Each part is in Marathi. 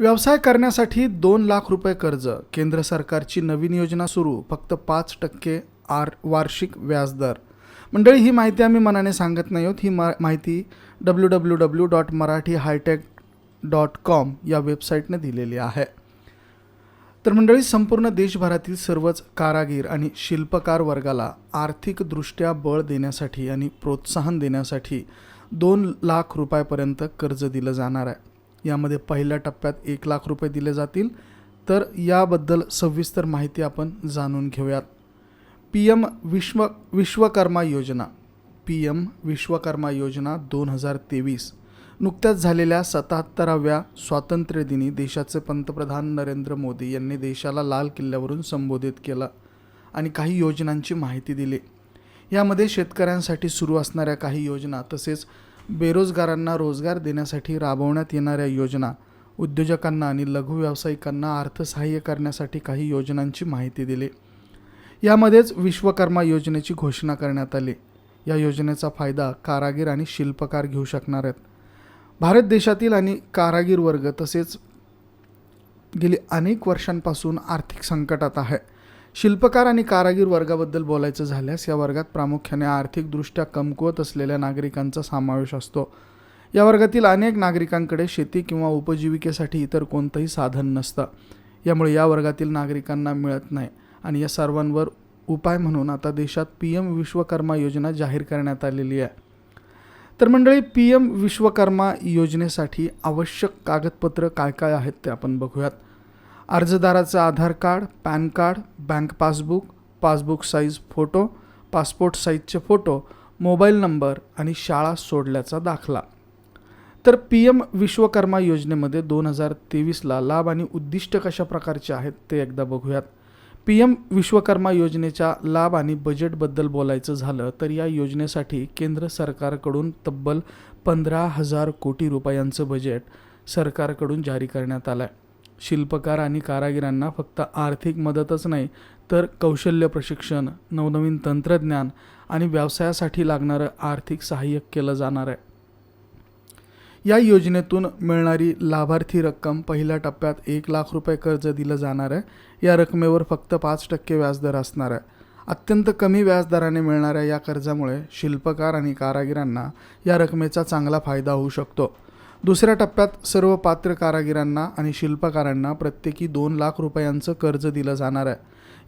व्यवसाय करण्यासाठी दोन लाख रुपये कर्ज. केंद्र सरकारची नवीन योजना सुरू फक्त पाच टक्के आर वार्षिक व्याजदर मंडळी ही माहिती आम्ही मनाने सांगत नाही आहोत. ही मा माहिती W W W dot Marathi hitech dot com या वेबसाईटनं दिलेली आहे. तर मंडळी संपूर्ण देशभरातील सर्वच कारागीर आणि शिल्पकार वर्गाला आर्थिकदृष्ट्या बळ देण्यासाठी आणि प्रोत्साहन देण्यासाठी दोन लाख रुपयापर्यंत कर्ज दिलं जाणार आहे. यामध्ये पहिल्या टप्प्यात एक लाख रुपये दिले जातील. तर याबद्दल सविस्तर माहिती आपण जाणून घेऊयात. पी एम विश्व विश्वकर्मा योजना. पी एम विश्वकर्मा योजना दोन हजार तेवीस. नुकत्याच झालेल्या सत्याहत्तराव्या स्वातंत्र्यदिनी देशाचे पंतप्रधान नरेंद्र मोदी यांनी देशाला लाल किल्ल्यावरून संबोधित केला आणि काही योजनांची माहिती दिली. यामध्ये शेतकऱ्यांसाठी सुरू असणाऱ्या काही योजना तसेच बेरोजगारांना रोजगार देण्यासाठी राबवण्यात येणाऱ्या योजना उद्योजकांना आणि लघु व्यावसायिकांना अर्थसहाय्य करण्यासाठी काही योजनांची माहिती दिली. यामध्येच विश्वकर्मा योजनेची घोषणा करण्यात आली. या योजनेचा फायदा कारागीर आणि शिल्पकार घेऊ शकणार आहेत. भारत देशातील आणि कारागीर वर्ग तसेच गेली अनेक वर्षांपासून आर्थिक संकटात आहे. शिल्पकार आणि कारागीर वर्गाबद्दल बोलायचं झाल्यास या वर्गात प्रामुख्याने आर्थिकदृष्ट्या कमकुवत असलेल्या नागरिकांचा समावेश असतो. या वर्गातील अनेक नागरिकांकडे शेती किंवा उपजीविकेसाठी इतर कोणतंही साधन नसतं. यामुळे या वर्गातील नागरिकांना मिळत नाही आणि या सर्वांवर उपाय म्हणून आता देशात पी एम विश्वकर्मा योजना जाहीर करण्यात आलेली आहे. तर मंडळी पी एम विश्वकर्मा योजनेसाठी आवश्यक कागदपत्र काय काय आहेत ते आपण बघूयात. अर्जदाराचं Aadhaar card PAN card bank passbook passbook size photo passport साईजचे फोटो मोबाईल नंबर आणि शाळा सोडल्याचा दाखला. तर पी एम विश्वकर्मा योजनेमध्ये दोन हजार तेवीसला लाभ आणि उद्दिष्ट कशा प्रकारचे आहेत ते एकदा बघूयात. पी एम विश्वकर्मा योजनेच्या लाभ आणि बजेटबद्दल बोलायचं झालं तर या योजनेसाठी केंद्र सरकारकडून तब्बल पंधरा हजार कोटी रुपयांचं बजेट सरकारकडून जारी करण्यात आलं आहे शिल्पकार आणि कारागिरांना फक्त आर्थिक मदतच नाही तर कौशल्य प्रशिक्षण नवनवीन तंत्रज्ञान आणि व्यवसायासाठी लागणारं आर्थिक सहाय्य केलं जाणार आहे. या योजनेतून मिळणारी लाभार्थी रक्कम पहिल्या टप्प्यात एक लाख रुपये कर्ज दिलं जाणार आहे. या रकमेवर फक्त पाच टक्के व्याजदर असणार आहे. अत्यंत कमी व्याजदराने मिळणाऱ्या या कर्जामुळे शिल्पकार आणि कारागिरांना या रकमेचा चांगला फायदा होऊ शकतो. दुसऱ्या टप्प्यात सर्व पात्र कारागिरांना आणि शिल्पकारांना प्रत्येकी दोन लाख रुपयांचं कर्ज दिलं जाणार आहे.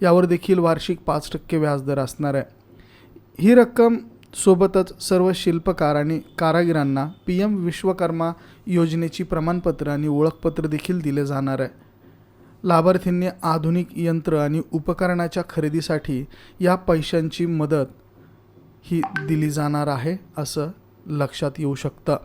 यावर देखील वार्षिक पाच टक्के व्याजदर असणार आहे. ही रक्कम सोबतच सर्व शिल्पकार आणि कारागिरांना पी एम विश्वकर्मा योजनेची प्रमाणपत्र आणि ओळखपत्र देखील दिले जाणार आहे. लाभार्थींनी आधुनिक यंत्र आणि उपकरणाच्या खरेदीसाठी या पैशांची मदत ही दिली जाणार आहे असं लक्षात येऊ शकतं.